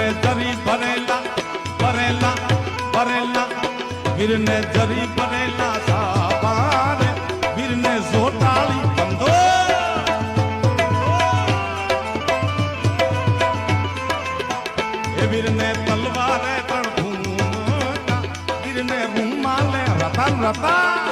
ગીરને જરી ભરેલા ભરેલા ભરેલા ગીરને જરી ભરેલા સાબાને ગીરને જોટાળી બંધો એ વીરને તલવારે ત્રણ ભૂમના ગીરને રૂમાલે રતન રતા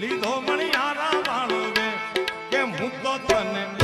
લીધો મણિયારા વાળો રે કેમ હું તો તને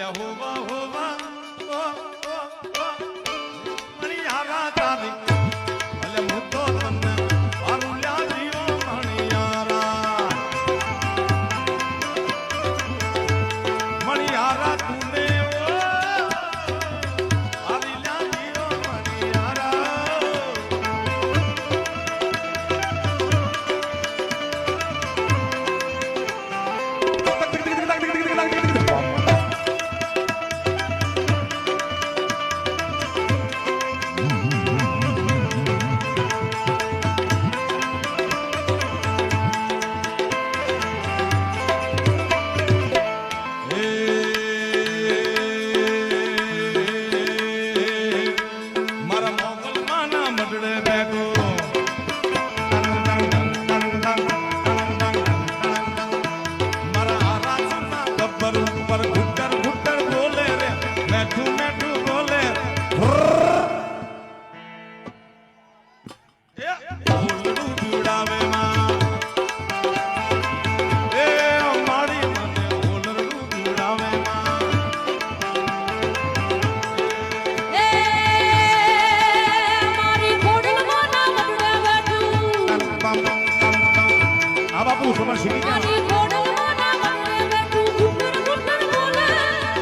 લ્યા હોવા હોવા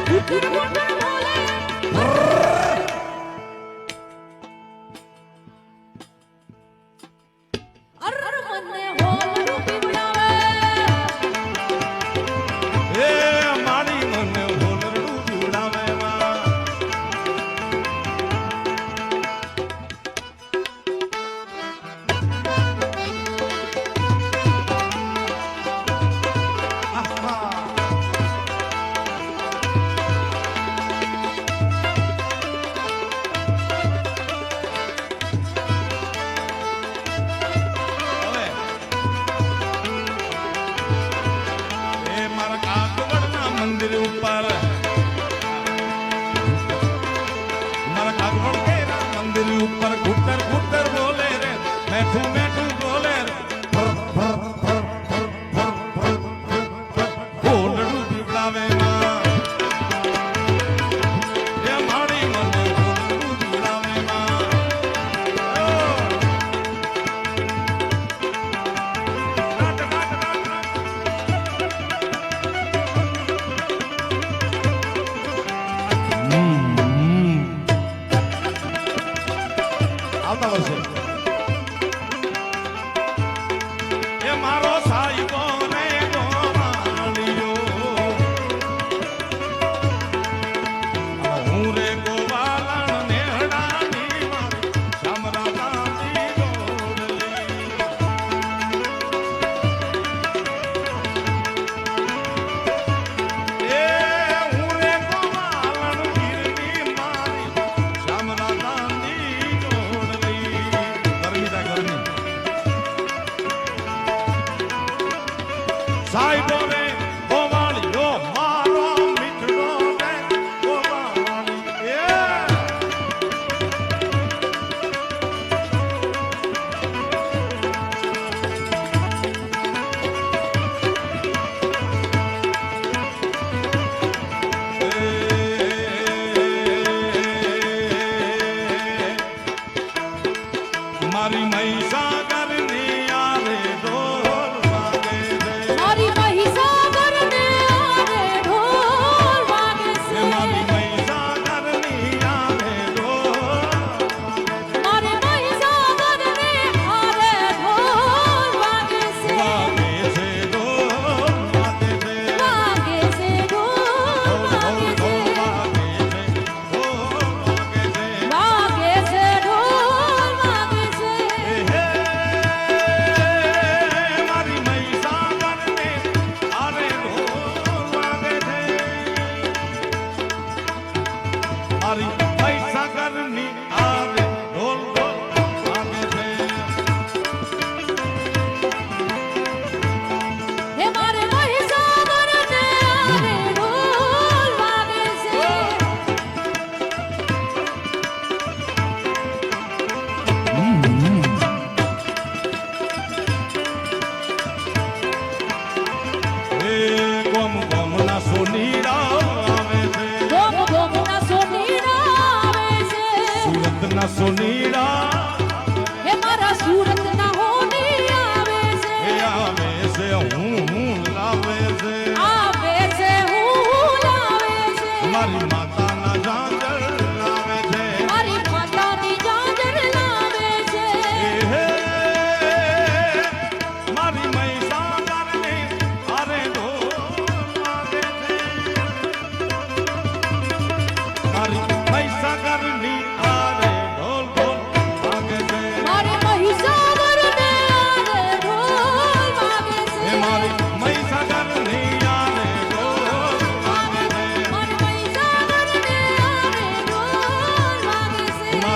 Woo! সাইড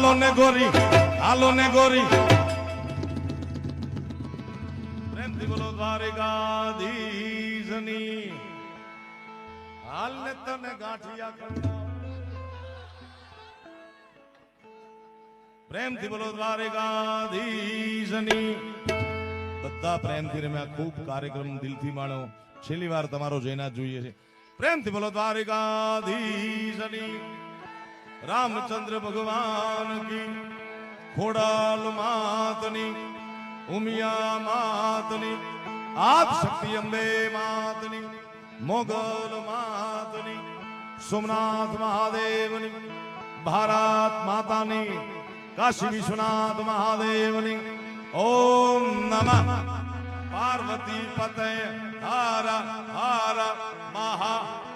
હાલો ને ગોરી હાલો ને ગોરી પ્રેમથી બોલો દ્વારિકાધીશની હાલ ને તને ગાંઠિયા. પ્રેમથી બોલો દ્વારિકાધીશની બધા પ્રેમથી રમ્યા ખૂબ કાર્યક્રમ દિલથી માણો છેલ્લી વાર તમારો જયનાથ જોઈએ છે પ્રેમથી બોલો દ્વારિકાધીશની રામચંદ્ર ભગવાન કી, ખોડાલ માતની, ઉમિયા માતની, આપ શક્તિ અંબે માતની, મોગલ માતની, સોમનાથ મહાદેવની, ભારત માતાની, કાશી વિશ્વનાથ મહાદેવની, ઓમ નમઃ. પાર્વતી પતે, હાર હાર, મહા.